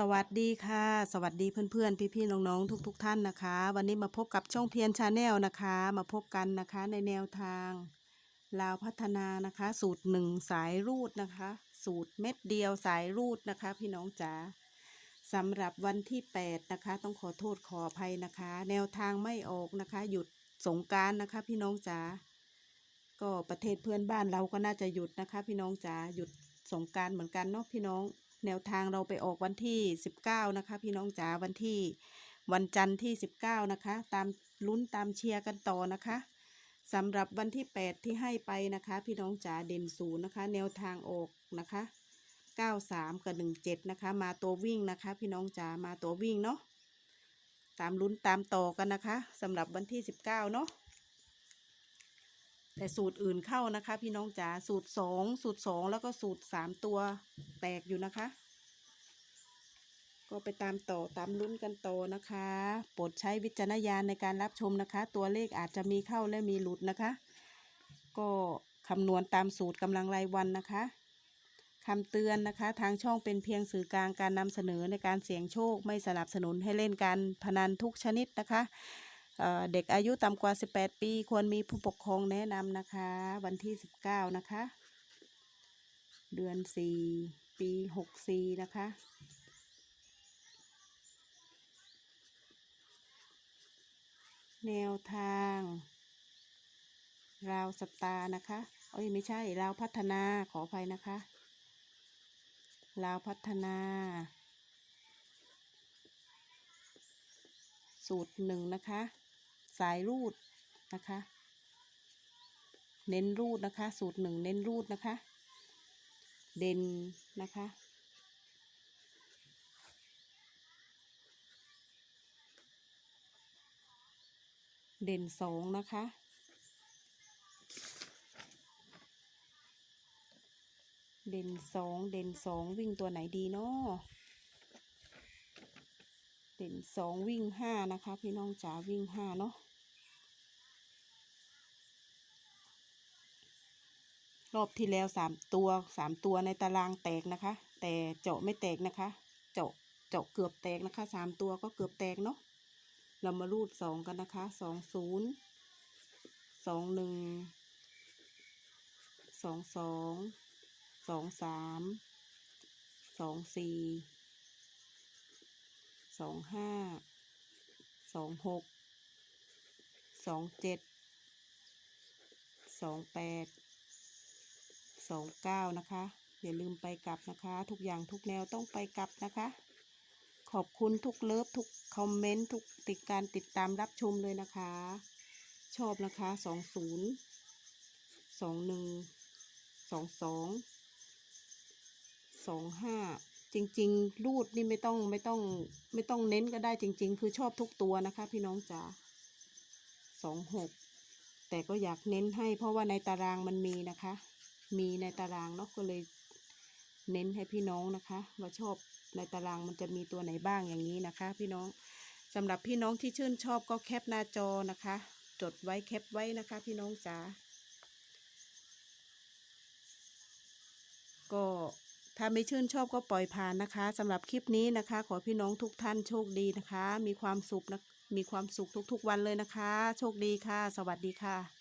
สวัสดีค่ะ สวัสดีเพื่อนๆ พี่ๆ น้องๆ ทุกๆท่านนะคะ วันนี้มาพบกับช่องเพียนชาแนลนะคะ มาพบกันนะคะในแนวทางลาวพัฒนานะคะ สูตรหนึ่งสายรูดนะคะ สูตรเม็ดเดียวสายรูดนะคะ พี่น้องจ๋าสำหรับวันที่ 8 นะคะ ต้องขอโทษขออภัยนะคะ แนวทางไม่ออกนะคะ หยุดสงการนะคะ พี่น้องจ๋าก็ประเทศเพื่อนบ้านเราก็น่าจะหยุดนะคะ พี่น้องจ๋าหยุดสงการเหมือนกันเนาะพี่น้อง แนวทางเราไปออกวันที่ 19 นะคะ พี่น้องจ๋าวันที่วันจันทร์ที่ 19 นะคะ ตามลุ้นตามเชียร์กันต่อนะคะสำหรับวันที่ 8 ที่ให้ไปนะคะ พี่น้องจ๋าเด่นศูนย์นะคะ แนวทางออกนะคะ 93 กับ 17 นะคะ มาตัววิ่งนะคะ พี่น้องจ๋ามาตัววิ่งเนาะตามลุ้นตามต่อกันนะคะสำหรับวันที่ 19 เนาะ แต่สูตรอื่นเข้านะคะ พี่น้องจ๋าสูตรสองสูตรสองแล้วก็สูตรสามตัวแตกอยู่นะคะ ก็ไปตามต่อตามลุ้นกันต่อนะคะโปรดใช้วิจารณญาณในการรับชมนะคะ ตัวเลขอาจจะมีเข้าและมีหลุดนะคะ ก็คำนวณตามสูตรกำลังรายวันนะคะคำเตือนนะคะ ทางช่องเป็นเพียงสื่อกลางการนำเสนอในการเสี่ยงโชค ไม่สนับสนุนให้เล่นการพนันทุกชนิดนะคะ เด็กอายุต่ำกว่า 18 ปี ควรมีผู้ปกครองแนะนำนะคะ วันที่ 19 นะคะ เดือน 4 ปี 64 นะคะแนวทาง ราวสตาร์นะคะเอ้ยไม่ใช่ราวพัฒนาขออภัยนะคะราวพัฒนา สูตรหนึ่งนะคะ สายรูดนะคะ เน้นรูดนะคะ สูตรหนึ่งเน้นรูดนะคะ เด่นนะคะเด่นสองนะคะ เด่นสอง เด่นสองวิ่งตัวไหนดีเนาะ เด่นสองวิ่งห้านะคะ พี่น้องจ๋าวิ่งห้าเนาะรอบที่แล้วสามตัวสามตัวในตารางแตกนะคะ แต่เจาะไม่แตกนะคะ เจาะเจาะเกือบแตกนะคะสามตัวก็เกือบแตกเนาะเรามารูดสองกันนะคะสองศูนย์สองหนึ่งสองสองสองสามสองสี่ สองห้าสองหกสองเจ็ดสองแปดสองเก้านะคะ อย่าลืมไปกลับนะคะ ทุกอย่างทุกแนวต้องไปกลับนะคะ ขอบคุณทุกเลิฟทุกคอมเมนต์ทุกติดการติดตามรับชมเลยนะคะ ชอบนะคะสองศูนย์สองหนึ่งสองสองสองห้า จริง ๆ รูดนี่ไม่ต้องไม่ต้องไม่ต้องเน้นก็ได้จริง ๆ คือชอบทุกตัวนะคะ พี่น้องจ๋าสองหกแต่ก็อยากเน้นให้เพราะว่าในตารางมันมีนะคะ มีในตารางเนาะก็เลยเน้นให้พี่น้องนะคะ ว่าชอบในตารางมันจะมีตัวไหนบ้างอย่างนี้นะคะ พี่น้องสำหรับพี่น้องที่ชื่นชอบก็แคปหน้าจอนะคะ จดไว้แคปไว้นะคะ พี่น้องจ๋าก็ ถ้าไม่ชื่นชอบก็ปล่อยผ่านนะคะสำหรับคลิปนี้นะคะ ขอพี่น้องทุกท่านโชคดีนะคะ มีความสุขนะมีความสุขทุกๆวันเลยนะคะ โชคดีค่ะ สวัสดีค่ะ